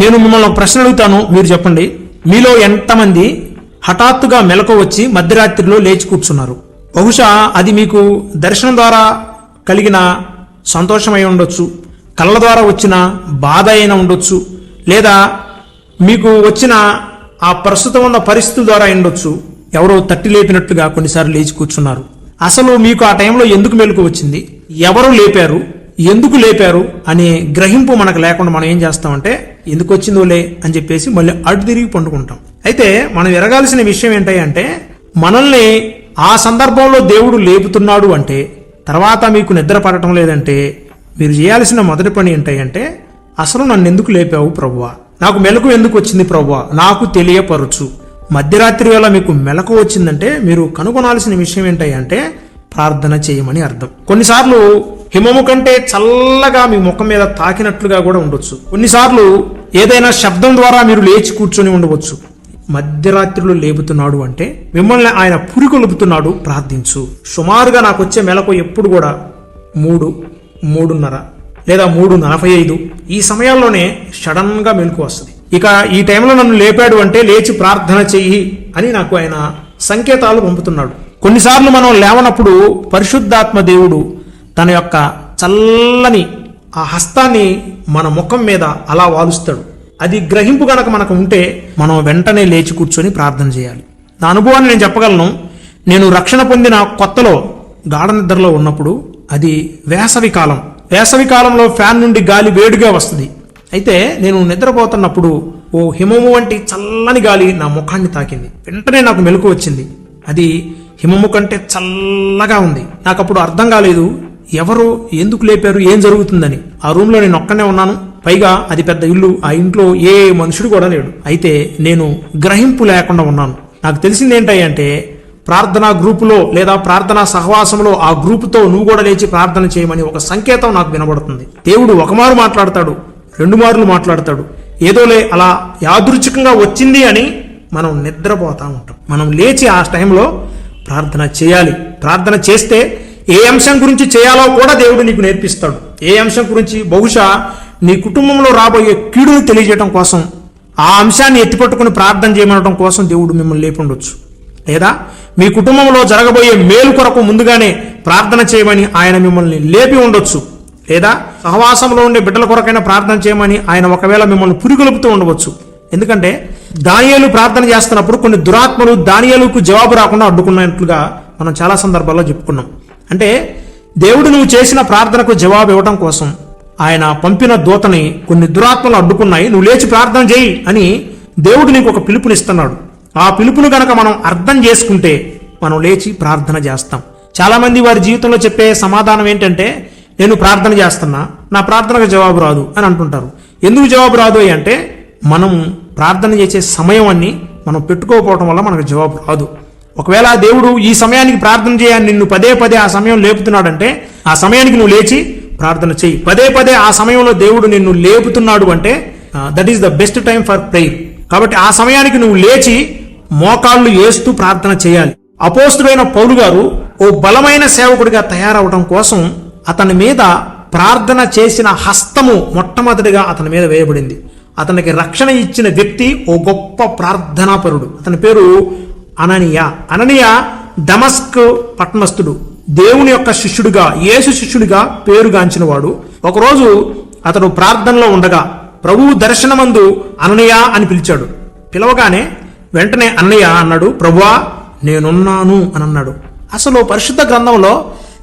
నేను మిమ్మల్ని ప్రశ్న అడుగుతాను మీరు చెప్పండి. మీలో ఎంతమంది హఠాత్తుగా మెలకు వచ్చి మధ్యరాత్రిలో లేచి కూర్చున్నారు? బహుశా అది మీకు దర్శనం ద్వారా కలిగిన సంతోషమై ఉండొచ్చు కళ్ళ ద్వారా వచ్చిన బాధ అయినా ఉండొచ్చు లేదా మీకు వచ్చిన ఆ ప్రస్తుతం ఉన్న పరిస్థితుల ద్వారా ఉండొచ్చు. ఎవరో తట్టి లేపినట్లుగా కొన్నిసార్లు లేచి కూర్చున్నారు. అసలు మీకు ఆ టైంలో ఎందుకు మెలకు వచ్చింది? ఎవరు లేపారు? ఎందుకు లేపారు? అనే గ్రహింపు మనకు లేకుండా మనం ఏం చేస్తామంటే ఎందుకు వచ్చిందోలే అని చెప్పేసి మళ్ళీ అటు తిరిగి పండుకుంటాం. అయితే మనం ఎరగాల్సిన విషయం ఏంటంటే మనల్ని ఆ సందర్భంలో దేవుడు లేపుతున్నాడు అంటే తర్వాత మీకు నిద్ర పడటం లేదంటే మీరు చేయాల్సిన మొదటి పని ఏంటంటే అసలు నన్ను ఎందుకు లేపావు ప్రభువా? నాకు మెలకు ఎందుకు వచ్చింది ప్రభువా? నాకు తెలియపరచు. మధ్యరాత్రి వేళ మీకు మెలకు వచ్చిందంటే మీరు కనుగొనాల్సిన విషయం ఏంటంటే ప్రార్థన చేయమని అర్థం. కొన్నిసార్లు హిమము కంటే చల్లగా మీ ముఖం మీద తాకినట్లుగా కూడా ఉండొచ్చు. కొన్నిసార్లు ఏదైనా శబ్దం ద్వారా మీరు లేచి కూర్చొని ఉండవచ్చు. మధ్యరాత్రిలో లేపుతున్నాడు అంటే మిమ్మల్ని ఆయన పురికొలుపుతున్నాడు ప్రార్థించు. సుమారుగా నాకు వచ్చే మెలకు ఎప్పుడు కూడా మూడు మూడున్నర లేదా మూడు నలభై ఐదు ఈ సమయాల్లోనే సడన్గా మెలకు వస్తుంది. ఇక ఈ టైంలో నన్ను లేపాడు అంటే లేచి ప్రార్థన చెయ్యి అని నాకు ఆయన సంకేతాలు పంపుతున్నాడు. కొన్నిసార్లు మనం లేవనప్పుడు పరిశుద్ధాత్మ దేవుడు తన యొక్క చల్లని ఆ హస్తాన్ని మన ముఖం మీద అలా వాలుస్తాడు. అది గ్రహింపు గనక మనకు ఉంటే మనం వెంటనే లేచి కూర్చొని ప్రార్థన చేయాలి. నా అనుభవాన్ని నేను చెప్పగలను. నేను రక్షణ పొందిన కొత్తలో గాఢ నిద్రలో ఉన్నప్పుడు అది వేసవి కాలం. వేసవి కాలంలో ఫ్యాన్ నుండి గాలి వేడిగా వస్తుంది. అయితే నేను నిద్రపోతున్నప్పుడు ఓ హిమము వంటి చల్లని గాలి నా ముఖాన్ని తాకింది. వెంటనే నాకు మెలకు వచ్చింది. అది హిమము కంటే చల్లగా ఉంది. నాకు అప్పుడు అర్థం కాలేదు ఎవరు ఎందుకు లేపారు ఏం జరుగుతుందని. ఆ రూమ్లో నేను ఒక్కనే ఉన్నాను. పైగా అది పెద్ద ఇల్లు ఆ ఇంట్లో ఏ మనుషుడు కూడా లేడు. అయితే నేను గ్రహింపు లేకుండా ఉన్నాను. నాకు తెలిసింది ఏంటంటే ప్రార్థనా గ్రూపులో లేదా ప్రార్థనా సహవాసంలో ఆ గ్రూపుతో నువ్వు కూడా లేచి ప్రార్థన చేయమని ఒక సంకేతం నాకు వినబడుతుంది. దేవుడు ఒకమారు మాట్లాడతాడు రెండు మార్లు మాట్లాడతాడు. ఏదోలే అలా యాదృచ్ఛికంగా వచ్చింది అని మనం నిద్రపోతా ఉంటాం. మనం లేచి ఆ టైంలో ప్రార్థన చేయాలి. ప్రార్థన చేస్తే ఏ అంశం గురించి చేయాలో కూడా దేవుడు నీకు నేర్పిస్తాడు. ఏ అంశం గురించి? బహుశా నీ కుటుంబంలో రాబోయే కీడును తెలియజేయడం కోసం ఆ అంశాన్ని ఎత్తిపట్టుకుని ప్రార్థన చేయమనడం కోసం దేవుడు మిమ్మల్ని లేపుండొచ్చు. లేదా మీ కుటుంబంలో జరగబోయే మేలు కొరకు ముందుగానే ప్రార్థన చేయమని ఆయన మిమ్మల్ని లేపి ఉండొచ్చు. లేదా సహవాసంలో ఉండే బిడ్డల కొరకైనా ప్రార్థన చేయమని ఆయన ఒకవేళ మిమ్మల్ని పురిగొలుపుతూ ఉండవచ్చు. ఎందుకంటే దానియలు ప్రార్థన చేస్తున్నప్పుడు కొన్ని దురాత్మలు దానియలకు జవాబు రాకుండా అడ్డుకున్నట్లుగా మనం చాలా సందర్భాల్లో చెప్పుకున్నాం. అంటే దేవుడు నువ్వు చేసిన ప్రార్థనకు జవాబు ఇవ్వడం కోసం ఆయన పంపిన దూతని కొన్ని దురాత్మలు అడ్డుకున్నాయి నువ్వు లేచి ప్రార్థన చేయి అని దేవుడు నీకు ఒక పిలుపునిస్తున్నాడు. ఆ పిలుపును గనక మనం అర్థం చేసుకుంటే మనం లేచి ప్రార్థన చేస్తాం. చాలామంది వారి జీవితంలో చెప్పే సమాధానం ఏంటంటే నేను ప్రార్థన చేస్తున్నా నా ప్రార్థనకు జవాబు రాదు అని అంటుంటారు. ఎందుకు జవాబు రాదు అంటే మనం ప్రార్థన చేసే సమయం అన్ని మనం పెట్టుకోకపోవడం వల్ల మనకు జవాబు రాదు. ఒకవేళ ఆ దేవుడు ఈ సమయానికి ప్రార్థన చేయాలని నిన్ను పదే పదే ఆ సమయం లేపుతున్నాడంటే ఆ సమయానికి నువ్వు లేచి ప్రార్థన చేయి. పదే పదే ఆ సమయంలో దేవుడు నిన్ను లేపుతున్నాడు అంటే that is the best time for prayer కాబట్టి ఆ సమయానికి నువ్వు లేచి మోకాళ్ళు వేస్తూ ప్రార్థన చేయాలి. అపోస్తుడైన పౌలు గారు ఓ బలమైన సేవకుడిగా తయారవడం కోసం అతని మీద ప్రార్థన చేసిన హస్తము మొట్టమొదటిగా అతని మీద వేయబడింది. అతనికి రక్షణ ఇచ్చిన వ్యక్తి ఓ గొప్ప ప్రార్థనాపరుడు అతని పేరు అననీయ. అననీయ దమస్క్ పట్నస్థుడు దేవుని యొక్క శిష్యుడిగా యేసు శిష్యుడిగా పేరుగాంచినవాడు ఒకరోజు అతడు ప్రార్థనలో ఉండగా ప్రభువు దర్శనమందు అననీయ అని పిలిచాడు. పిలవగానే వెంటనే అన్నయ్య అన్నాడు ప్రభువా నేనున్నాను అని అన్నాడు. అసలు పరిశుద్ధ గ్రంథంలో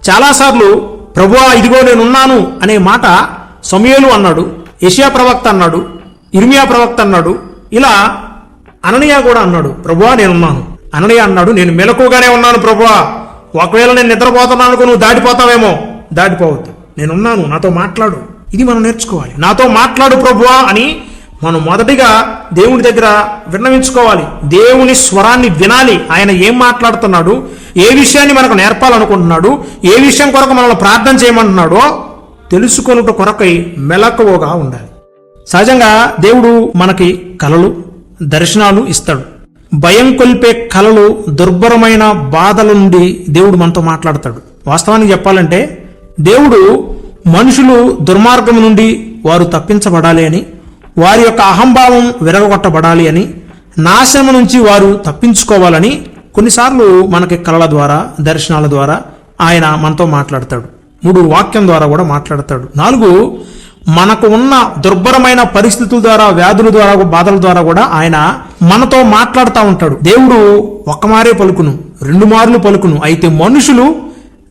చాలాసార్లు ప్రభువా ఇదిగో నేనున్నాను అనే మాట సమయలు అన్నాడు యషియా ప్రవక్త అన్నాడు ఇర్మియా ప్రవక్త అన్నాడు ఇలా అననీయ కూడా అన్నాడు ప్రభువా నేనున్నాను. అననయ అన్నాడు నేను మెలకుగానే ఉన్నాను ప్రభువా. ఒకవేళ నేను నిద్రపోతున్నాను నువ్వు దాటిపోతావేమో. దాటిపోవద్దు. నేనున్నాను. నాతో మాట్లాడు. ఇది మనం నేర్చుకోవాలి. నాతో మాట్లాడు ప్రభువా అని మనం మొదటిగా దేవుని దగ్గర విన్నవించుకోవాలి. దేవుని స్వరాన్ని వినాలి. ఆయన ఏం మాట్లాడుతున్నాడు? ఏ విషయాన్ని మనకు నేర్పాలనుకుంటున్నాడు? ఏ విషయం కొరకు మనల్ని ప్రార్థన చేయమంటున్నాడో తెలుసుకొనుట కొరకై మెలకువగా ఉండాలి. సహజంగా దేవుడు మనకి కలలు దర్శనాలు ఇస్తాడు. భయం కొల్పే కలలు దుర్భరమైన బాధల నుండి దేవుడు మనతో మాట్లాడతాడు. వాస్తవానికి చెప్పాలంటే దేవుడు మనుషులు దుర్మార్గం నుండి వారు తప్పించబడాలి అని వారి యొక్క అహంభావం విరగొట్టబడాలి అని నాశనం నుంచి వారు తప్పించుకోవాలని కొన్నిసార్లు మనకి కళల ద్వారా దర్శనాల ద్వారా ఆయన మనతో మాట్లాడతాడు. మూడు వాక్యం ద్వారా కూడా మాట్లాడతాడు. నాలుగు మనకు ఉన్న దుర్భరమైన పరిస్థితుల ద్వారా వ్యాధుల ద్వారా బాధల ద్వారా కూడా ఆయన మనతో మాట్లాడుతూ ఉంటాడు. దేవుడు ఒక్కమారే పలుకును రెండు మార్లు పలుకును. అయితే మనుషులు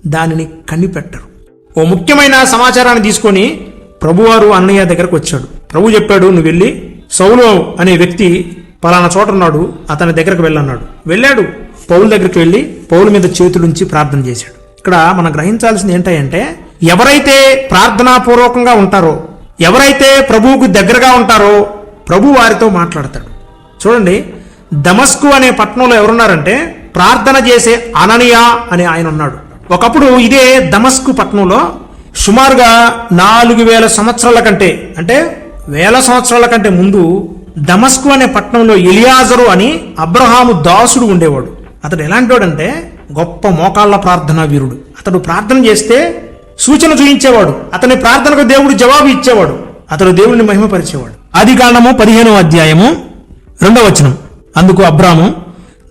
దానిని కనిపెట్టరు. ఓ ముఖ్యమైన సమాచారాన్ని తీసుకొని ప్రభువారు అన్నయ్య దగ్గరకు వచ్చాడు. ప్రభు చెప్పాడు నువ్వు వెళ్ళి సౌలు అనే వ్యక్తి పలానా చోట ఉన్నాడు అతని దగ్గరకు వెళ్ళన్నాడు. వెళ్ళాడు. పౌలు దగ్గరికి వెళ్ళి పౌలు మీద చేతులుంచి ప్రార్థన చేశాడు. ఇక్కడ మనం గ్రహించాల్సింది ఏంటంటే ఎవరైతే ప్రార్థనాపూర్వకంగా ఉంటారో ఎవరైతే ప్రభువుకు దగ్గరగా ఉంటారో ప్రభు వారితో మాట్లాడతాడు. చూడండి దమస్కు అనే పట్టణంలో ఎవరున్నారంటే ప్రార్థన చేసే అననియా అని ఆయన ఉన్నాడు. ఒకప్పుడు ఇదే దమస్కు పట్టణంలో సుమారుగా నాలుగు వేల సంవత్సరాల కంటే అంటే వేల సంవత్సరాల కంటే ముందు దమస్కు అనే పట్టణంలో ఎలియాజరు అని అబ్రహాము దాసుడు ఉండేవాడు. అతడు ఎలాంటివాడంటే గొప్ప మోకాళ్ళ ప్రార్థనా వీరుడు. అతడు ప్రార్థన చేస్తే సూచన చూయించేవాడు. అతని ప్రార్థనకు దేవుడు జవాబు ఇచ్చేవాడు. అతడు దేవుడిని మహిమపరిచేవాడు. ఆది కాండము పదిహేనవ అధ్యాయము రెండవ వచనం. అందుకు అబ్రాము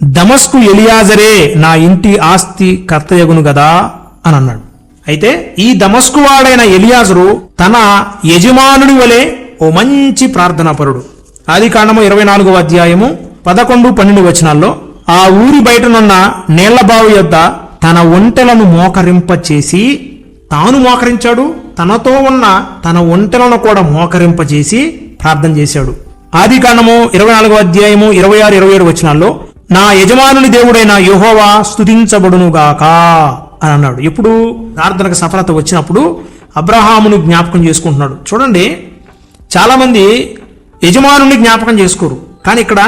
దమస్కు ఎలియాజరే నా ఇంటి ఆస్తి కర్తయగును గదా? అని అన్నాడు. అయితే ఈ దమస్కు వాడైన ఎలియాజరు తన యజమానుడి వలె ఓ మంచి ప్రార్థనాపరుడు. ఆది కాండము ఇరవై నాలుగవ అధ్యాయము పదకొండు పన్నెండు వచనాల్లో ఆ ఊరి బయటనున్న నేళ్ళబావి యొద్ద తన ఒంటెలను మోకరింప చేసి తాను మోకరించాడు తనతో ఉన్న తన ఒంటెలను కూడా మోకరింపజేసి ప్రార్థన చేశాడు. ఆది కాండము ఇరవై నాలుగో అధ్యాయము ఇరవై ఆరు ఇరవై ఏడు వచనాల్లో నా యజమానుని దేవుడైన యుహోవా స్తుతించబడునుగాక అని అన్నాడు. ఎప్పుడు ప్రార్థనకు సఫలత వచ్చినప్పుడు అబ్రహామును జ్ఞాపకం చేసుకుంటున్నాడు. చూడండి చాలామంది యజమానుని జ్ఞాపకం చేసుకోరు. కానీ ఇక్కడ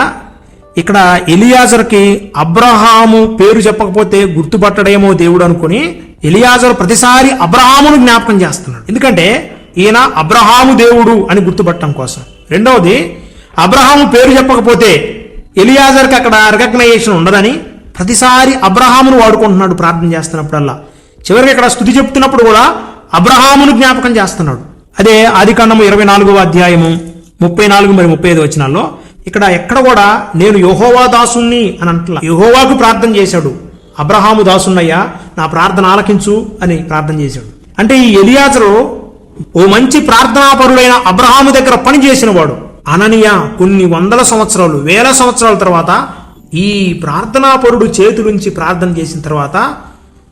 ఇక్కడ ఎలియాజర్కి అబ్రహాము పేరు చెప్పకపోతే గుర్తుపట్టడేమో దేవుడు అనుకుని ఎలియాజర్ ప్రతిసారి అబ్రహామును జ్ఞాపకం చేస్తున్నాడు. ఎందుకంటే ఈయన అబ్రహాము దేవుడు అని గుర్తుపట్టడం కోసం. రెండవది అబ్రహాము పేరు చెప్పకపోతే ఎలియాజర్కి అక్కడ రికగ్నైజేషన్ ఉండదని ప్రతిసారి అబ్రహామును వాడుకుంటున్నాడు ప్రార్థన చేస్తున్నప్పుడల్లా. చివరికి ఇక్కడ స్థుతి చెప్తున్నప్పుడు కూడా అబ్రహామును జ్ఞాపకం చేస్తున్నాడు. అదే ఆదికాండము ఇరవై నాలుగవ అధ్యాయము ముప్పై నాలుగు మరి ముప్పై ఐదు వచ్చినాల్లో ఇక్కడ ఎక్కడ కూడా నేను యహోవా దాసుణ్ణి అని అంటలా. యహోవాకు ప్రార్థన చేశాడు. అబ్రహాము దాసున్నయ్యా నా ప్రార్థన ఆలకించు అని ప్రార్థన చేశాడు. అంటే ఈ ఎలియాజరు ఓ మంచి ప్రార్థనాపరుడైన అబ్రహాము దగ్గర పని చేసినవాడు. అననీయ కొన్ని వందల సంవత్సరాలు వేల సంవత్సరాల తర్వాత ఈ ప్రార్థనాపరుడు చేతులుంచి ప్రార్థన చేసిన తర్వాత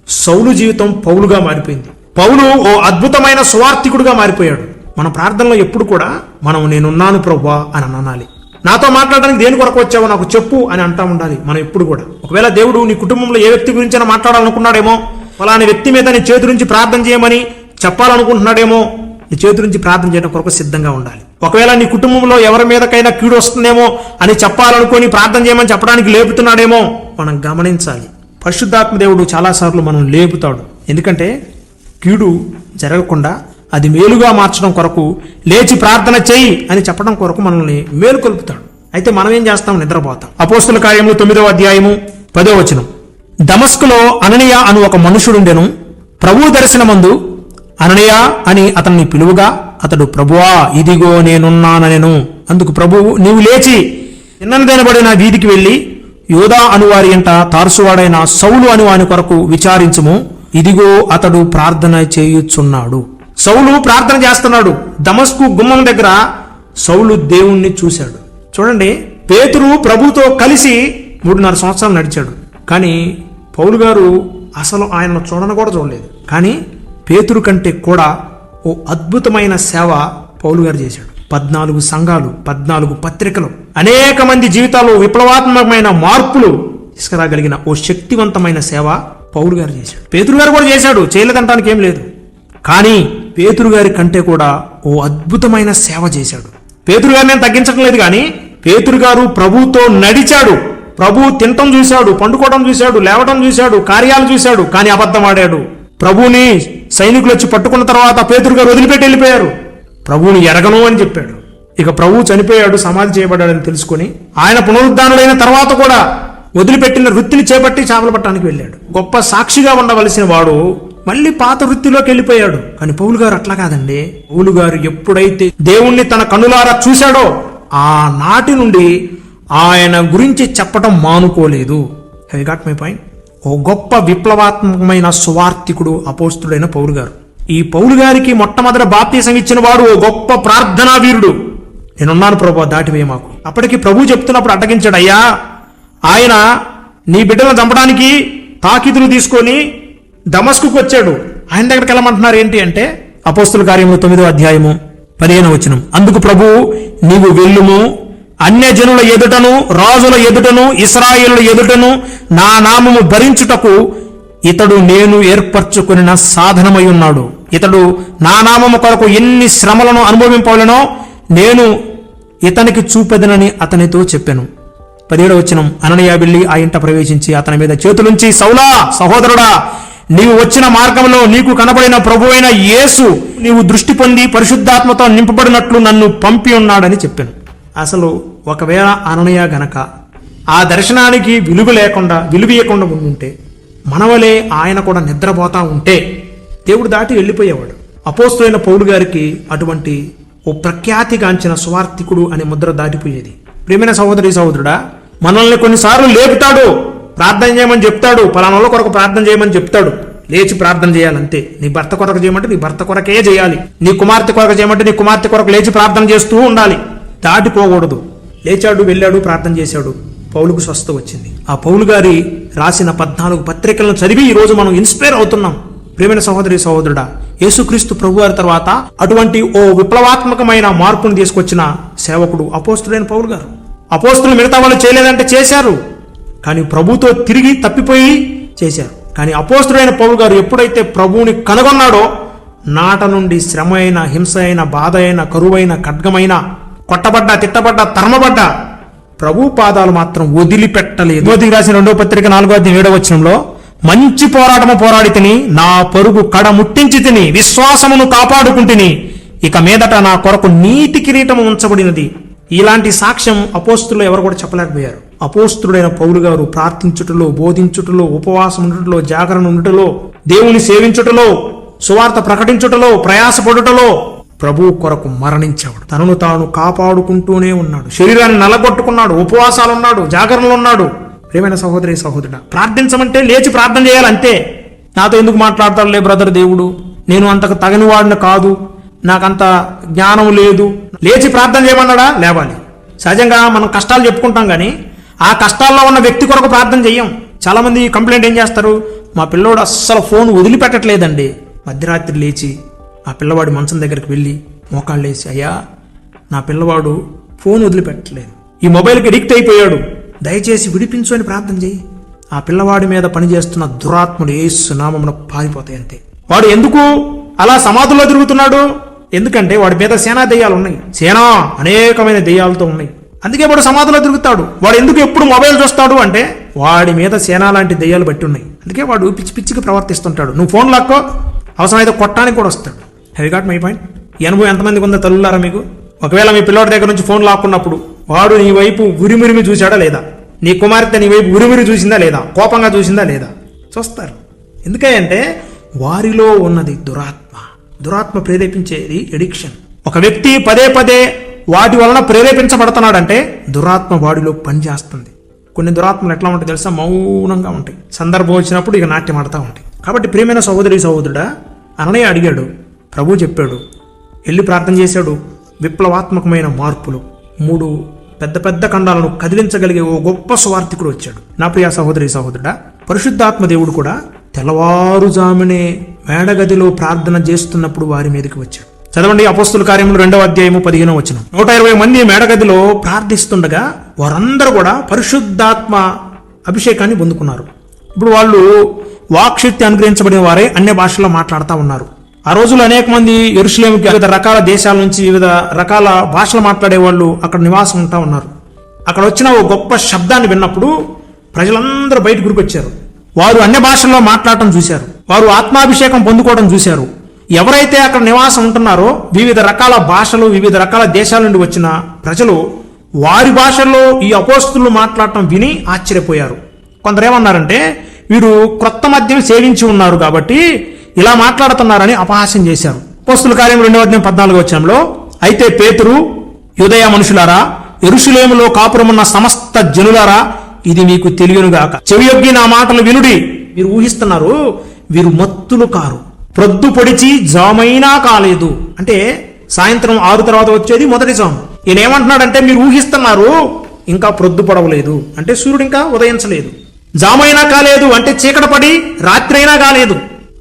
సౌలు జీవితం పౌలుగా మారిపోయింది. పౌలు ఓ అద్భుతమైన సువార్థికుడుగా మారిపోయాడు. మన ప్రార్థనలో ఎప్పుడు కూడా మనం నేనున్నాను ప్రవ్వా అని అనాలి నాతో మాట్లాడడానికి దేని కొరకు వచ్చావో నాకు చెప్పు అని అంటా ఉండాలి మనం ఎప్పుడు కూడా. ఒకవేళ దేవుడు నీ కుటుంబంలో ఏ వ్యక్తి గురించి మాట్లాడాలనుకున్నాడేమో ఫలాని వ్యక్తి మీద నీ చేతి నుంచి ప్రార్థన చేయమని చెప్పాలనుకుంటున్నాడేమో నీ చేతి నుంచి ప్రార్థన చేయడం కొరకు సిద్ధంగా ఉండాలి. ఒకవేళ నీ కుటుంబంలో ఎవరి మీదకైనా కీడు వస్తుందేమో అని చెప్పాలనుకొని ప్రార్థన చేయమని చెప్పడానికి లేపుతున్నాడేమో మనం గమనించాలి. పరిశుద్ధాత్మ దేవుడు చాలాసార్లు మనం లేపుతాడు. ఎందుకంటే కీడు జరగకుండా అది మేలుగా మార్చడం కొరకు లేచి ప్రార్థన చేయి అని చెప్పడం కొరకు మనల్ని మేలుకొల్పుతాడు. అయితే మనం ఏం చేస్తాం? నిద్రపోతాం. అపోస్తుల కార్యము తొమ్మిదవ అధ్యాయము పదో వచనం. దమస్కులో అననీయ అను ఒక మనుషుడుండెను. ప్రభువు దర్శనమందు అననీయ అని అతన్ని పిలువగా అతడు ప్రభువా ఇదిగో నేనున్నాననెను. అందుకు ప్రభువు నీవు లేచి నిన్ననదనబడిన వీధికి వెళ్ళి యోధా అనువారి ఎంట తారుసువాడైన సౌలు అనువాని కొరకు విచారించుము. ఇదిగో అతడు ప్రార్థన చేయుచున్నాడు. సౌలు ప్రార్థన చేస్తున్నాడు. దమస్కు గుమ్మం దగ్గర సౌలు దేవుణ్ణి చూశాడు. చూడండి పేతురు ప్రభుతో కలిసి మూడున్నర సంవత్సరాలు నడిచాడు. కానీ పౌలు గారు అసలు ఆయనను చూడను కూడా చూడలేదు. కానీ పేతురు కంటే కూడా ఓ అద్భుతమైన సేవ పౌలు గారు చేశాడు. పద్నాలుగు సంఘాలు పద్నాలుగు పత్రికలు అనేక మంది జీవితాలు విప్లవాత్మకమైన మార్పులు తీసుకురాగలిగిన ఓ శక్తివంతమైన సేవ పౌలు గారు చేశాడు. పేతురు గారు కూడా చేశాడు చేయలేదంటానికి ఏం లేదు. కానీ పేతురు గారి కంటే కూడా ఓ అద్భుతమైన సేవ చేశాడు. పేతురు గారిని నేను తగ్గించడం లేదు కానీ పేతురు గారు ప్రభుతో నడిచాడు. ప్రభు తినటం చూశాడు పండుకోవడం చూశాడు లేవటం చూశాడు కార్యాలు చూశాడు కానీ అబద్ధం ఆడాడు. ప్రభుని సైనికులు వచ్చి పట్టుకున్న తర్వాత పేతురు గారు వదిలిపెట్టి వెళ్ళిపోయారు. ప్రభువుని ఎరగను అని చెప్పాడు. ఇక ప్రభువు చనిపోయాడు సమాధి చేయబడ్డాడని తెలుసుకుని ఆయన పునరుద్ధానుడైన తర్వాత కూడా వదిలిపెట్టిన వృత్తిని చేపట్టి చేపలు పట్టడానికి వెళ్ళాడు. గొప్ప సాక్షిగా ఉండవలసిన వాడు మళ్ళీ పాత వృత్తిలోకి వెళ్ళిపోయాడు. కానీ పౌలు గారు అట్లా కాదండి. పౌలు గారు ఎప్పుడైతే దేవుణ్ణి తన కన్నులారా చూశాడో ఆ నాటి నుండి ఆయన గురించి చెప్పటం మానుకోలేదు. హై గాట్ మై పాయింట్ ఓ గొప్ప విప్లవాత్మకమైన సువార్థికుడు అపోస్తుడైన పౌలు గారు. ఈ పౌలు గారికి మొట్టమొదట బాప్తీసం ఇచ్చిన వాడు ఓ గొప్ప ప్రార్థనా వీరుడు. నేనున్నాను ప్రభు దాటివే మాకు. అప్పటికి ప్రభు చెప్తున్నప్పుడు అడ్డగించాడు అయ్యా ఆయన నీ బిడ్డలను చంపడానికి తాకిదులు తీసుకొని దమస్కుకు వచ్చాడు. ఆయన దగ్గరికి వెళ్ళమంటున్నారు ఏంటి అంటే అపోస్తుల కార్యము తొమ్మిదో అధ్యాయము పదిహేను వచనం. అందుకు ప్రభు నీవు వెళ్ళుము. అన్యజనుల ఎదుటను రాజుల ఎదుటను ఇస్రాయేలుల ఎదుటను నా నామము భరించుటకు ఇతడు నేను ఏర్పరచుకున్న సాధనమై ఉన్నాడు. ఇతడు నా నామము కొరకు ఎన్ని శ్రమలను అనుభవింపవలనో నేను ఇతనికి చూపెదనని అతనితో చెప్పాను. పదిహేడవచనం అననయా వెళ్ళి ఆ ఇంట ప్రవేశించి అతని మీద చేతులుంచి సౌలా సహోదరుడా నీవు వచ్చిన మార్గంలో నీకు కనబడిన ప్రభు అయిన యేసు నీవు దృష్టి పొంది పరిశుద్ధాత్మతో నింపబడినట్లు నన్ను పంపి ఉన్నాడని చెప్పాను. అసలు ఒకవేళ అననయ గనక ఆ దర్శనానికి విలువ లేకుండా విలువీయకుండా ఉండుంటే మనవలే ఆయన కూడా నిద్రపోతా ఉంటే దేవుడు దాటి వెళ్ళిపోయేవాడు. అపోస్తులైన పౌలు గారికి అటువంటి ఓ ప్రఖ్యాతిగాంచిన స్వార్థికుడు అనే ముద్ర దాటిపోయేది. ప్రేమైన సహోదరి సహోదరుడా మనల్ని కొన్నిసార్లు లేపుతాడు. ప్రార్థన చేయమని చెప్తాడు. పలానాల కొరకు ప్రార్థన చేయమని చెప్తాడు. లేచి ప్రార్థన చేయాలంతే. నీ భర్త కొరకు చేయమంటే నీ భర్త కొరకే చేయాలి. నీ కుమార్తె కొరకు చేయమంటే నీ కుమార్తె కొరకు లేచి ప్రార్థన చేస్తూ ఉండాలి. దాటిపోకూడదు. లేచాడు వెళ్ళాడు ప్రార్థన చేశాడు. పౌలుకు స్వస్థ వచ్చింది. ఆ పౌలు గారి రాసిన పద్నాలుగు పత్రికలను చదివి ఈ రోజు మనం ఇన్స్పైర్ అవుతున్నాం. ప్రేమైన సహోదరి సహోదరుడా యేసుక్రీస్తు ప్రభు గారి తర్వాత అటువంటి ఓ విప్లవాత్మకమైన మార్పును తీసుకొచ్చిన సేవకుడు అపోస్తుడైన పౌలు గారు. అపోస్తులు మిగతా వాళ్ళు చేయలేదంటే చేశారు. కానీ ప్రభుతో తిరిగి తప్పిపోయి చేశారు. కానీ అపోస్తుడైన పౌలు గారు ఎప్పుడైతే ప్రభువుని కనుగొన్నాడో నాట నుండి శ్రమ అయిన హింస అయిన బాధ అయిన కరువైన ఖడ్గమైన కొట్టబడ్డ తిట్టబడ్డ తరమబడ్డ ప్రభు పాదాలు మాత్రం వదిలిపెట్టలేదు. మోదీకి రాసిన రెండో పత్రిక నాలుగో అధ్యాయం ఏడవ వచనంలో మంచి పోరాటము పోరాడి తిని నా పరుగు కడ ముట్టించి తిని విశ్వాసమును కాపాడుకుంటుని ఇక మీదట నా కొరకు నీతి కిరీటము ఉంచబడినది. ఇలాంటి సాక్ష్యం అపోస్తులు ఎవరు కూడా చెప్పలేకపోయారు. అపోస్తుడైన పౌలు గారు ప్రార్థించుటలో బోధించుటలో ఉపవాసం ఉండటంలో జాగరణ ఉండటలో దేవుని సేవించుటలో సువార్త ప్రకటించుటలో ప్రయాసపడుటలో ప్రభు కొరకు మరణించాడు తనను తాను కాపాడుకుంటూనే ఉన్నాడు. శరీరాన్ని నలగొట్టుకున్నాడు. ఉపవాసాలు ఉన్నాడు జాగరణలు ఉన్నాడు ప్రేమైన సహోదరి సహోదరుడ ప్రార్థించమంటే లేచి ప్రార్థన చేయాలంతే. నాతో ఎందుకు మాట్లాడతాడులే బ్రదర్ దేవుడు? నేను అంతకు తగని వాడిని కాదు. నాకంత జ్ఞానం లేదు. లేచి ప్రార్థన చేయమన్నాడా? లేవాలి. సహజంగా మనం కష్టాలు చెప్పుకుంటాం కానీ ఆ కష్టాల్లో ఉన్న వ్యక్తి కొరకు ప్రార్థన చెయ్యం. చాలామంది కంప్లైంట్ ఏం చేస్తారు? మా పిల్లోడు అస్సలు ఫోన్ వదిలిపెట్టట్లేదండి. మధ్యరాత్రి లేచి ఆ పిల్లవాడి మంచం దగ్గరికి వెళ్ళి మోకాళ్ళు వేసి అయ్యా నా పిల్లవాడు ఫోన్ వదిలిపెట్టలేదు ఈ మొబైల్కి అడిక్ట్ అయిపోయాడు. దయచేసి విడిపించు అని ప్రార్థన చేయి ఆ పిల్లవాడి మీద పనిచేస్తున్న దురాత్ముడు ఏసు నామమున పారిపోతాయి అంతే. వాడు ఎందుకు అలా సమాధుల్లో తిరుగుతున్నాడు? ఎందుకంటే వాడి మీద సేనా దెయ్యాలు ఉన్నాయి సేనా అనేకమైన దెయ్యాలతో ఉన్నాయి. అందుకే వాడు సమాధిలో తిరుగుతాడు. వాడు ఎందుకు ఎప్పుడు మొబైల్ చూస్తాడు అంటే వాడి మీద సేనా లాంటి దెయ్యాలు బట్టి ఉన్నాయి. అందుకే వాడు పిచ్చి పిచ్చికి ప్రవర్తిస్తుంటాడు. నువ్వు ఫోన్ లాక్కో అవసరమైతే కొట్టడానికి కూడా వస్తాడు. హెవీ గాట్ మై పాయింట్ ఈ అనుభవం ఎంతమందికి ఉందో తల్లులారా మీకు? ఒకవేళ మీ పిల్లోడి దగ్గర నుంచి ఫోన్ లాక్కున్నప్పుడు వాడు నీ వైపు ఉరిమిరిమి చూశాడా లేదా? నీ కుమార్తె నీ వైపు ఉరిమిరి చూసిందా లేదా? కోపంగా చూసిందా లేదా? చూస్తారు. ఎందుకంటే వారిలో ఉన్నది దురాత్మ. దురాత్మ ప్రేరేపించేది ఎడిక్షన్ ఒక వ్యక్తి పదే పదే వాటి వలన ప్రేరేపించబడుతున్నాడంటే దురాత్మ వాడిలో పనిచేస్తుంది కొన్ని దురాత్మలు ఎట్లా ఉంటాయి తెలుసా? మౌనంగా ఉంటాయి. సందర్భం వచ్చినప్పుడు ఇక నాట్యం ఆడుతూ ఉంటాయి. కాబట్టి ప్రియమైన సహోదరి సహోదరుడా అననయ్య అడిగాడు. ప్రభు చెప్పాడు వెళ్ళి ప్రార్థన చేశాడు. విప్లవాత్మకమైన మార్పులు. మూడు పెద్ద పెద్ద ఖండాలను కదిలించగలిగే ఓ గొప్ప స్వార్థికుడు వచ్చాడు. నా ప్రియ సహోదరి సహోదరుడా పరిశుద్ధాత్మ దేవుడు కూడా తెల్లవారుజామునే మేడగదిలో ప్రార్థన చేస్తున్నప్పుడు వారి మీదకి వచ్చాడు. చదవండి అపోస్తుల కార్యములు రెండవ అధ్యాయము పదిహేను వచ్చిన నూట ఇరవై మంది మేడగదిలో ప్రార్థిస్తుండగా వారందరూ కూడా పరిశుద్ధాత్మ అభిషేకాన్ని పొందుకున్నారు. ఇప్పుడు వాళ్ళు వాక్శక్తి అనుగ్రహించబడిన వారే అన్య భాషల్లో మాట్లాడుతూ ఉన్నారు. ఆ రోజుల్లో అనేక మంది ఎరుసలేంకి వివిధ రకాల దేశాల నుంచి వివిధ రకాల భాషలు మాట్లాడే వాళ్ళు అక్కడ నివాసం ఉంటా ఉన్నారు. అక్కడ వచ్చిన ఓ గొప్ప శబ్దాన్ని విన్నప్పుడు ప్రజలందరూ బయట గురికొచ్చారు. వారు అన్య భాషల్లో మాట్లాడటం చూశారు. వారు ఆత్మాభిషేకం పొందుకోవడం చూశారు. ఎవరైతే అక్కడ నివాసం ఉంటున్నారో వివిధ రకాల భాషలు వివిధ రకాల దేశాల నుండి వచ్చిన ప్రజలు వారి భాషల్లో ఈ అపోస్తులు మాట్లాడటం విని ఆశ్చర్యపోయారు. కొందరేమన్నారంటే వీరు క్రొత్త మద్యం సేవించి ఉన్నారు కాబట్టి ఇలా మాట్లాడుతున్నారని అపహాస్యం చేశారు. పోస్తుల కార్యం రెండవ అధ్యాయం పద్నాలుగు వచ్చంలో అయితే పేతురు యుదయ మనుషులారా ఎరుషులేములో కాపురమున్న సమస్త జనులారా ఇది మీకు తెలియనుగాక. చెవియొగ్గి నా మాటలు వినుడి. మీరు ఊహిస్తున్నారు వీరు మత్తులు కారు. ప్రొద్దు పొడిచి జామైనా కాలేదు. అంటే సాయంత్రం ఆరు తర్వాత వచ్చేది మొదటి జాము. ఈయన ఏమంటున్నాడంటే మీరు ఊహిస్తున్నారు ఇంకా ప్రొద్దు పడవలేదు. అంటే సూర్యుడు ఇంకా ఉదయించలేదు. జామైనా కాలేదు అంటే చీకట పడి రాత్రి అయినా కాలేదు.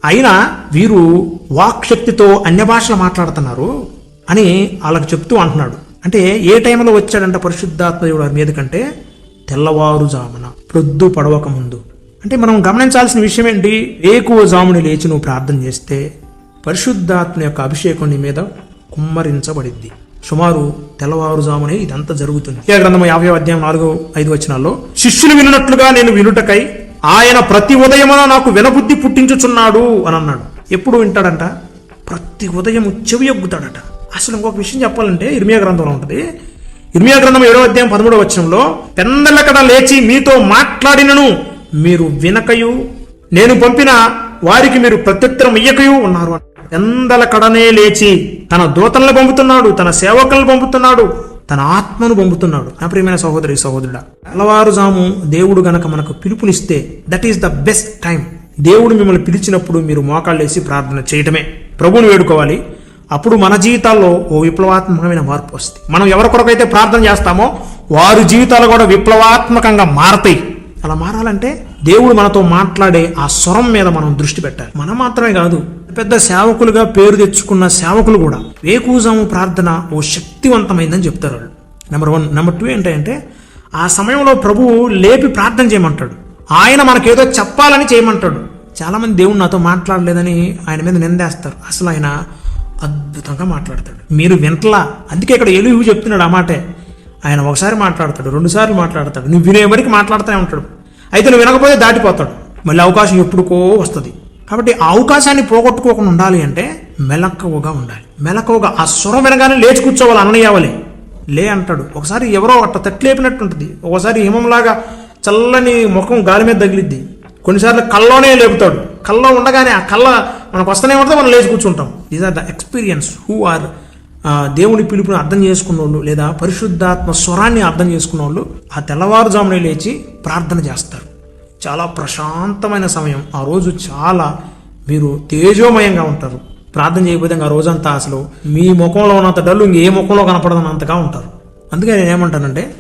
అయినా వీరు వాక్శక్తితో అన్య భాషలు మాట్లాడుతున్నారు అని వాళ్ళకి చెప్తూ అంటున్నాడు. అంటే ఏ టైంలో వచ్చాడంట పరిశుద్ధాత్మ దేవుడు మీద కంటే తెల్లవారుజామున ప్రొద్దు పడవక ముందు అంటే మనం గమనించాల్సిన విషయం ఏంటి? ఏకువ జాముని లేచి నువ్వు ప్రార్థన చేస్తే పరిశుద్ధాత్మ యొక్క అభిషేకం నీ మీద కుమ్మరించబడిద్ది. సుమారు తెల్లవారుజామునే ఇదంతా జరుగుతుంది. ఏ గ్రంథం యాభై అధ్యాయం నాలుగో ఐదు వచనాల్లో శిష్యులు వినున్నట్లుగా నేను వినుటకై ఆయన ప్రతి ఉదయమున నాకు వినబుద్ధి పుట్టించుచున్నాడు అని అన్నాడు. ఎప్పుడు వింటాడంట? ప్రతి ఉదయం చెవి ఎగ్గుతాడట అసలు ఇంకొక విషయం చెప్పాలంటే ఇర్మియా గ్రంథంలో ఉంటుంది. ఇర్మియా గ్రంథం ఏడో అధ్యాయం పదమూడవ వచనంలో పెందలకడ లేచి మీతో మాట్లాడినను. మీరు వినకయు నేను పంపిన వారికి మీరు ప్రత్యుత్తరం ఇయ్యకయు ఉన్నారు ఎందల కడనే లేచి తన దూతలను పంపుతున్నాడు తన సేవకులను పంపుతున్నాడు తన ఆత్మను పంపుతున్నాడు. నా ప్రియమైన సహోదరి సహోదరుడా తెల్లవారుజాము దేవుడు గనక మనకు పిలుపునిస్తే that is the best time దేవుడు మిమ్మల్ని పిలిచినప్పుడు మీరు మోకాళ్ళేసి ప్రార్థన చేయటమే. ప్రభుని వేడుకోవాలి. అప్పుడు మన జీవితాల్లో ఓ విప్లవాత్మకమైన మార్పు వస్తుంది. మనం ఎవరి కొరకైతే ప్రార్థన చేస్తామో వారి జీవితాలు కూడా విప్లవాత్మకంగా మారతాయి. అలా మారాలంటే దేవుడు మనతో మాట్లాడే ఆ స్వరం మీద మనం దృష్టి పెట్టాలి. మనం మాత్రమే కాదు పెద్ద సేవకులుగా పేరు తెచ్చుకున్న సేవకులు కూడా వేకూజాము ప్రార్థన ఓ శక్తివంతమైందని చెప్తారు వాళ్ళు. నెంబర్ వన్ నెంబర్ టూ ఏంటంటే ఆ సమయంలో ప్రభువు లేపి ప్రార్థన చేయమంటాడు. ఆయన మనకేదో చెప్పాలని చేయమంటాడు. చాలామంది దేవుడు నాతో మాట్లాడలేదని ఆయన మీద నిందేస్తారు. అసలు ఆయన అద్భుతంగా మాట్లాడతాడు. మీరు వింటలా? అందుకే ఇక్కడ ఎలుహు చెప్తున్నాడు ఆ మాటే. ఆయన ఒకసారి మాట్లాడతాడు రెండుసార్లు మాట్లాడతాడు. నువ్వు వినే వరకు మాట్లాడుతూనే ఉంటాడు. అయితే నువ్వు వినకపోతే దాటిపోతాడు. మళ్ళీ అవకాశం ఎప్పుడుకో వస్తుంది. కాబట్టి ఆ అవకాశాన్ని పోగొట్టుకోకుండా ఉండాలి అంటే మెలకువగా ఉండాలి. మెలకువగా ఆ స్వరం వినగానే లేచి కూర్చోవాలి అన్నయ్యవలే లే అంటాడు. ఒకసారి ఎవరో అట్ట తట్లేపినట్టు ఉంటుంది ఒకసారి హిమంలాగా చల్లని ముఖం గాలి మీద తగిలిద్ది. కొన్నిసార్లు కల్లోనే లేపుతాడు. కల్లో ఉండగానే ఆ కళ్ళ మనకు వస్తూనే ఉంటే మనం లేచి కూర్చుంటాం. These are the experience who are దేవుని పిలుపుని అర్థం చేసుకున్న వాళ్ళు లేదా పరిశుద్ధాత్మ స్వరాన్ని అర్థం చేసుకున్న వాళ్ళు ఆ తెల్లవారుజామునే లేచి ప్రార్థన చేస్తారు. చాలా ప్రశాంతమైన సమయం. ఆ రోజు చాలా మీరు తేజోమయంగా ఉంటారు. ప్రార్థన చేయకపోతే ఆ రోజంతా అసలు మీ ముఖంలో ఉన్నంత డల్లు ఇంక ఏ ముఖంలో కనపడదన్నంతగా ఉంటారు. అందుకే నేను ఏమంటానంటే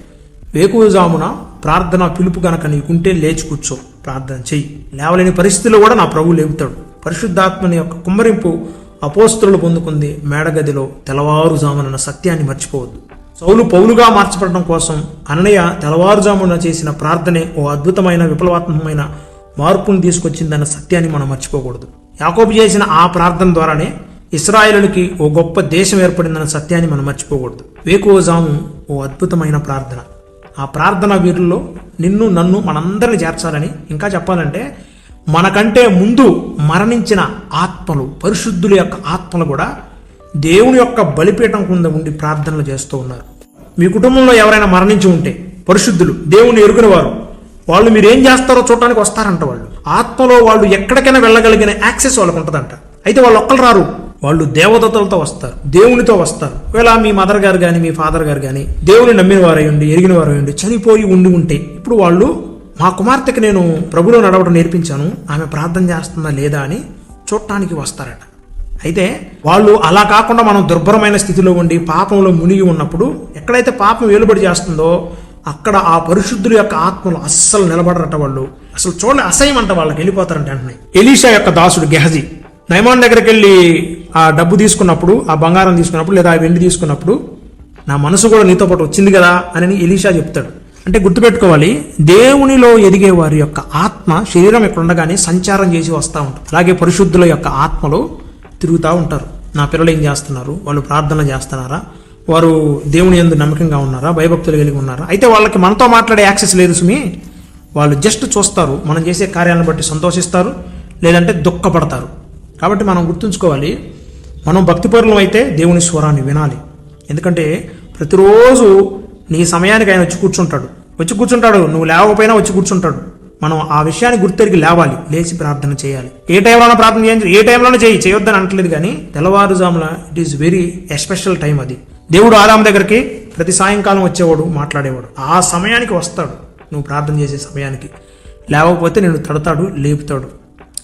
వేకువజామున ప్రార్థన పిలుపు కనుక నీకుంటే లేచి కూర్చో ప్రార్థన చెయ్యి. లేవలేని పరిస్థితిలో కూడా నా ప్రభు లేపుతాడు. పరిశుద్ధాత్మని యొక్క కుమ్మరింపు అపోస్తులు పొందుకుంది మేడగదిలో తెల్లవారుజామున సత్యాన్ని మర్చిపోవద్దు. సౌలు పౌలుగా మార్చబడడం కోసం అన్నయ్య తెల్లవారుజామున చేసిన ప్రార్థనే ఓ అద్భుతమైన విప్లవాత్మకమైన మార్పును తీసుకొచ్చిందన్న సత్యాన్ని మనం మర్చిపోకూడదు. యాకోబు చేసిన ఆ ప్రార్థన ద్వారానే ఇస్రాయేలునికి ఓ గొప్ప దేశం ఏర్పడిందన్న సత్యాన్ని మనం మర్చిపోకూడదు. వేకువజాము ఓ అద్భుతమైన ప్రార్థన. ఆ ప్రార్థన వీరుల్లో నిన్ను నన్ను మనందరిని చేర్చాలని ఇంకా చెప్పాలంటే మనకంటే ముందు మరణించిన ఆత్మలు పరిశుద్ధుల యొక్క ఆత్మలు కూడా దేవుని యొక్క బలిపీఠం కింద ఉండి ప్రార్థనలు చేస్తూ ఉన్నారు. మీ కుటుంబంలో ఎవరైనా మరణించి ఉంటే పరిశుద్ధులు దేవుని ఎరుగున వారు వాళ్ళు మీరు ఏం చేస్తారో చూడటానికి వస్తారంట వాళ్ళు. ఆత్మలో వాళ్ళు ఎక్కడికైనా వెళ్ళగలిగిన యాక్సెస్ వాళ్ళకు ఉంటుందంట. అయితే వాళ్ళు ఒక్కరు రారు. వాళ్ళు దేవదతలతో వస్తారు దేవునితో వస్తారు. ఒకవేళ మీ మదర్ గారు కానీ మీ ఫాదర్ గారు కానీ దేవుని నమ్మిన వారై ఉండి ఎరిగిన వారై ఉండి చనిపోయి ఉండి ఉంటే ఇప్పుడు వాళ్ళు మా కుమార్తెకి నేను ప్రభులో నడవడం నేర్పించాను. ఆమె ప్రార్థన చేస్తుందా లేదా అని చూడటానికి వస్తారట. అయితే వాళ్ళు అలా కాకుండా మనం దుర్భరమైన స్థితిలో ఉండి పాపంలో మునిగి ఉన్నప్పుడు ఎక్కడైతే పాపం వేలుబడి చేస్తుందో అక్కడ ఆ పరిశుద్ధుల యొక్క ఆత్మలు అస్సలు నిలబడరట వాళ్ళు. అసలు చూడలే అసహ్యం అంట వాళ్ళకి వెళ్ళిపోతారంట వెంటనే. ఎలీషా యొక్క దాసుడు గెహజీ నైమాన్ దగ్గరికి వెళ్ళి ఆ డబ్బు తీసుకున్నప్పుడు ఆ బంగారం తీసుకున్నప్పుడు లేదా ఆ వెండి తీసుకున్నప్పుడు నా మనసు కూడా నీతో పాటు వచ్చింది కదా అని ఎలీషా చెప్తాడు. అంటే గుర్తుపెట్టుకోవాలి దేవునిలో ఎదిగే వారి యొక్క ఆత్మ శరీరం ఇక్కడ ఉండగానే సంచారం చేసి వస్తూ ఉంటుంది. అలాగే పరిశుద్ధుల యొక్క ఆత్మలు తిరుగుతూ ఉంటారు. నా పిల్లలు ఏం చేస్తున్నారు? వాళ్ళు ప్రార్థన చేస్తున్నారా? వారు దేవుని ఎందు నమ్మకంగా ఉన్నారా? భయభక్తులు కలిగి ఉన్నారా? అయితే వాళ్ళకి మనతో మాట్లాడే యాక్సెస్ లేదు సుమి. వాళ్ళు జస్ట్ చూస్తారు. మనం చేసే కార్యాలను బట్టి సంతోషిస్తారు లేదంటే దుఃఖపడతారు. కాబట్టి మనం గుర్తుంచుకోవాలి మనం భక్తిపరులం అయితే దేవుని స్వరాన్ని వినాలి. ఎందుకంటే ప్రతిరోజు నీ సమయానికి ఆయన వచ్చి కూర్చుంటాడు. వచ్చి కూర్చుంటాడు. నువ్వు లేవకపోయినా వచ్చి కూర్చుంటాడు. మనం ఆ విషయాన్ని గుర్తెరిగి లేవాలి. లేచి ప్రార్థన చేయాలి. ఏ టైంలోనో ప్రార్థన చేయండి ఏ టైంలోనో చేయి చేయొద్దని అనట్లేదు కానీ తెల్లవారుజామున it is very special time అది. దేవుడు ఆదాం దగ్గరికి ప్రతి సాయంకాలం వచ్చేవాడు మాట్లాడేవాడు. ఆ సమయానికి వస్తాడు. నువ్వు ప్రార్థన చేసే సమయానికి. లేవకపోతే నేను తడతాడు లేపుతాడు.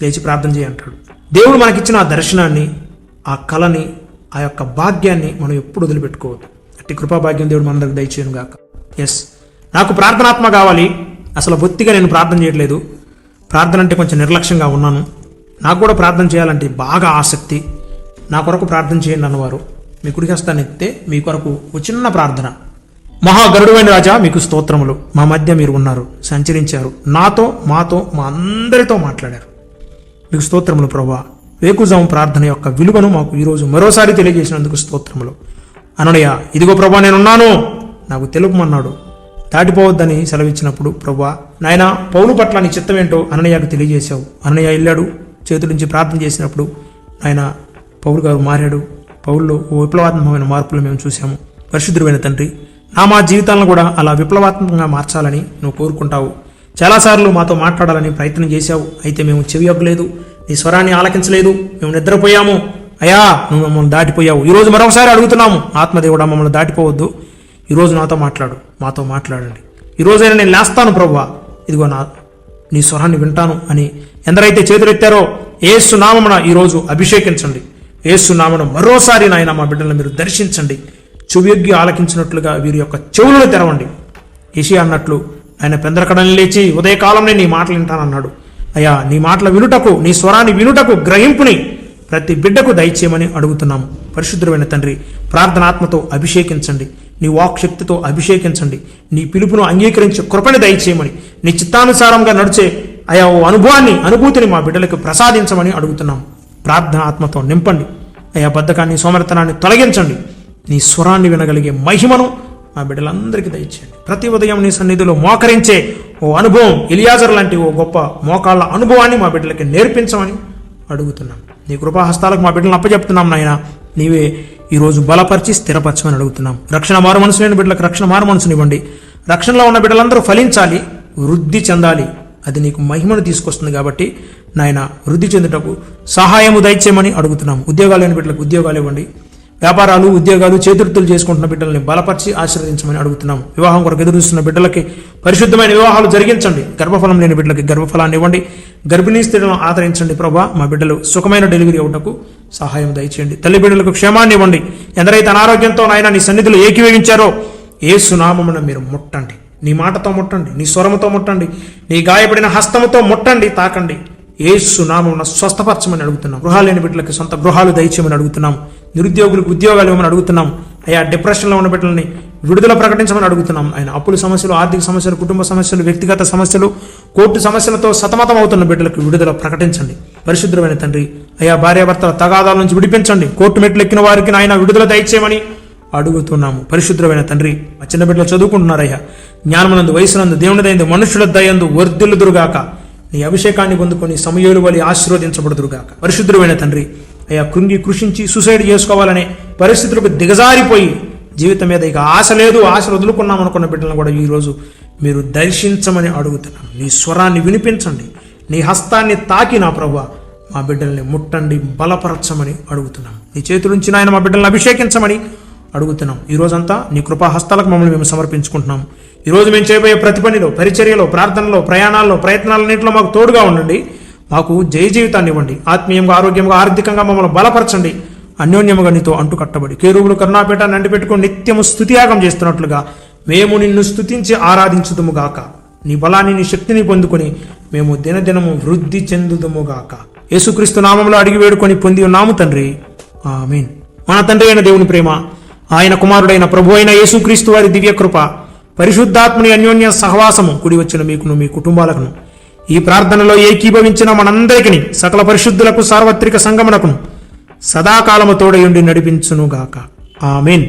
లేచి ప్రార్థన చేయి అంటాడు. దేవుడు మనకిచ్చిన ఆ దర్శనాన్ని ఆ కళని ఆ యొక్క భాగ్యాన్ని మనం ఎప్పుడు వదిలిపెట్టుకోవద్దు. అట్టి కృపాభాగ్యం దేవుడు మన దగ్గర దయచేయను గాక ఎస్ నాకు ప్రార్థనాత్మ కావాలి. అసలు బొత్తిగా నేను ప్రార్థన చేయట్లేదు. ప్రార్థన అంటే కొంచెం నిర్లక్ష్యంగా ఉన్నాను. నాకు కూడా ప్రార్థన చేయాలంటే బాగా ఆసక్తి. నా కొరకు ప్రార్థన చేయండి అన్నవారు. మీ కుడికి హస్తాన్ని ఎత్తితే మీ కొరకు ఒక చిన్న ప్రార్థన. మహాగరుడువైన రాజా మీకు స్తోత్రములు. మా మధ్య మీరు ఉన్నారు. సంచరించారు. నాతో మాతో మా అందరితో మాట్లాడారు. మీకు స్తోత్రములు ప్రభా. వేకుజాము ప్రార్థన యొక్క విలువను మాకు ఈరోజు మరోసారి తెలియజేసినందుకు స్తోత్రములు. అననయ్య ఇదిగో ప్రభా నేనున్నాను. నాకు తెలుపమన్నాడు. దాటిపోవద్దని సెలవిచ్చినప్పుడు ప్రభా నాయన పౌలు పట్ల నీ చిత్తం ఏంటో అననయ్యకు తెలియజేశావు. అననయ్య వెళ్ళాడు చేతులుంచి ప్రార్థన చేసినప్పుడు ఆయన పౌలు గారు మారాడు. పౌల్లో ఓ విప్లవాత్మకమైన మార్పులు మేము చూసాము పరిశుద్ధుడైన తండ్రి నా మా జీవితాలను కూడా అలా విప్లవాత్మకంగా మార్చాలని నువ్వు కోరుకుంటావు. చాలాసార్లు మాతో మాట్లాడాలని ప్రయత్నం చేశావు. అయితే మేము చెవి అవ్వలేదు నీ స్వరాన్ని ఆలకించలేదు మేము నిద్రపోయాము. అయా నువ్వు మమ్మల్ని దాటిపోయావు. ఈరోజు మరొకసారి అడుగుతున్నాము ఆత్మదేవుడా మమ్మల్ని దాటిపోవద్దు. ఈరోజు నాతో మాట్లాడు మాతో మాట్లాడండి. ఈరోజైనా నేను లేస్తాను ప్రభువా ఇదిగో నా నీ స్వరాన్ని వింటాను అని ఎందరైతే చేతులెత్తారో ఏసు నామమున ఈరోజు అభిషేకించండి. ఏసు నామను మరోసారి నాయన మా బిడ్డలను మీరు దర్శించండి. చెవియొగ్గి ఆలకించినట్లుగా వీరి యొక్క చెవులను తెరవండి. ఏషియా అన్నట్లు ఆయన పెందరకడని లేచి ఉదయకాలంలో నీ మాటలు వింటానన్నాడు. అయ్యా నీ మాటల వినుటకు నీ స్వరాన్ని వినుటకు గ్రహింపుని ప్రతి బిడ్డకు దయచేయమని అడుగుతున్నాము. పరిశుద్ధమైన తండ్రి ప్రార్థనాత్మతో అభిషేకించండి. నీ వాక్శక్తితో అభిషేకించండి. నీ పిలుపును అంగీకరించి కృపని దయచేయమని నీ చిత్తానుసారంగా నడిచే ఆయా ఓ అనుభవాన్ని అనుభూతిని మా బిడ్డలకు ప్రసాదించమని అడుగుతున్నాం. ప్రార్థన ఆత్మతో నింపండి. ఆయా బద్ధకాన్ని సోమరతనాన్ని తొలగించండి. నీ స్వరాన్ని వినగలిగే మహిమను మా బిడ్డలందరికీ దయచేయండి. ప్రతి ఉదయం నీ సన్నిధిలో మోకరించే ఓ అనుభవం ఇలియాజర్ లాంటి ఓ గొప్ప మోకాళ్ళ అనుభవాన్ని మా బిడ్డలకి నేర్పించమని అడుగుతున్నాం. నీ కృపాహస్తాలకు మా బిడ్డలను అప్పచెప్తున్నాం నాయన. నీవే ఈరోజు బలపరిచి స్థిరపరచమని అడుగుతున్నాం. రక్షణ మారు మనసు లేని బిడ్డలకు రక్షణ మారు మనసునివ్వండి రక్షణలో ఉన్న బిడ్డలందరూ ఫలించాలి వృద్ధి చెందాలి. అది నీకు మహిమను తీసుకొస్తుంది కాబట్టి నాయన వృద్ధి చెందుటకు సహాయము దయచేయమని అడుగుతున్నాం. ఉద్యోగాలు లేని బిడ్డలకు ఉద్యోగాలు ఇవ్వండి. వ్యాపారాలు ఉద్యోగాలు చేతుర్తులు చేసుకుంటున్న బిడ్డల్ని బలపరిచి ఆశీర్వదించమని అడుగుతున్నాం. వివాహం కొరకు ఎదురుస్తున్న బిడ్డలకి పరిశుద్ధమైన వివాహాలు జరిగించండి. గర్భఫలం లేని బిడ్డలకి గర్భఫలాన్ని ఇవ్వండి. గర్భిణీ స్త్రీలను ఆదరించండి ప్రభా. మా బిడ్డలు సుఖమైన డెలివరీ అవ్వటకు సహాయం దయచేయండి. తల్లి బిడ్డలకు క్షేమాన్ని ఇవ్వండి. ఎందరైతే అనారోగ్యంతో నాయన నీ సన్నిధిలో ఏకీవేగించారో ఏ సునామమున మీరు ముట్టండి. నీ మాటతో ముట్టండి. నీ స్వరముతో ముట్టండి. నీ గాయపడిన హస్తముతో ముట్టండి తాకండి. ఏ సునామమున స్వస్థపరచమని అడుగుతున్నాం. గృహాలు లేని బిడ్డలకు సొంత గృహాలు దయచేయమని అడుగుతున్నాం. నిరుద్యోగులకు ఉద్యోగాలు ఇవ్వమని అడుగుతున్నాం. అయ్యా డిప్రెషన్లో ఉన్న బిడ్డలని విడుదల ప్రకటించమని అడుగుతున్నాం ఆయన. అప్పుల సమస్యలు ఆర్థిక సమస్యలు కుటుంబ సమస్యలు వ్యక్తిగత సమస్యలు కోర్టు సమస్యలతో సతమతం అవుతున్న బిడ్డలకు విడుదల ప్రకటించండి. పరిశుద్ధమైన తండ్రి అయా భార్యాభర్తల తగాదాల నుంచి విడిపించండి. కోర్టు మెట్లు ఎక్కిన వారికి నాయన విడుదల దయచేయమని అడుగుతున్నాము. పరిశుద్ధమైన తండ్రి మా చిన్న బిడ్డలు చదువుకుంటున్నారయ్యా. జ్ఞానమునందు వయసునందు దేవుని దయందు మనుషుల దయందు వర్ధిల్లుదురుగాక. నీ అభిషేకాన్ని పొందుకొని సమయోలు వలి ఆశీర్వదించబడుదురుగాక. పరిశుద్ధమైన తండ్రి అయ్యా కృంగి కృషించి సూసైడ్ చేసుకోవాలనే పరిస్థితులకు దిగజారిపోయి జీవితం మీద ఇక ఆశ లేదు ఆశ వదులుకున్నాం అనుకున్న బిడ్డలను కూడా ఈరోజు మీరు దర్శించమని అడుగుతున్నాను నీ స్వరాన్ని వినిపించండి. నీ హస్తాన్ని తాకి నా ప్రభు మా బిడ్డల్ని ముట్టండి బలపరచమని అడుగుతున్నాం. నీ చేతుల నుంచి నాయన మా బిడ్డల్ని అభిషేకించమని అడుగుతున్నాం. ఈ రోజంతా నీ కృపా హస్తాలకు మమ్మల్ని మేము సమర్పించుకుంటున్నాం. ఈరోజు మేము చేయబోయే ప్రతి పనిలో పరిచర్యలో ప్రార్థనలో ప్రయాణాల్లో ప్రయత్నాలన్నింటిలో మాకు తోడుగా ఉండండి. మాకు జయ జీవితాన్ని ఇవ్వండి. ఆత్మీయంగా ఆరోగ్యంగా ఆర్థికంగా మమ్మల్ని బలపరచండి. అన్యోన్యముగా నీతో అంటు కట్టబడి కేరువులు కరుణాపేట నండి పెట్టుకుని నిత్యము స్తుతియాగం చేస్తున్నట్లుగా మేము నిన్ను స్థుతించి ఆరాధించుదుముగాక. నీ బలాన్ని నీ శక్తిని పొందుకొని మేము దినదినము వృద్ధి చెందుదుముగాక. యేసుక్రీస్తు నామంలో అడిగి వేడుకొని పొంది ఉన్నాము తండ్రి. ఆమీన్. మన తండ్రి అయిన దేవుని ప్రేమ ఆయన కుమారుడైన ప్రభు అయిన యేసుక్రీస్తు వారి దివ్య కృప పరిశుద్ధాత్మని అన్యోన్య సహవాసము కుడి వచ్చిన మీకును మీ కుటుంబాలకును. ఈ ప్రార్థనలో ఏకీభవించిన మనందరికీ సకల పరిశుద్ధులకు సార్వత్రిక సంగమనకును సదాకాలము తోడయుండి నడిపించునుగాక. ఆమెన్.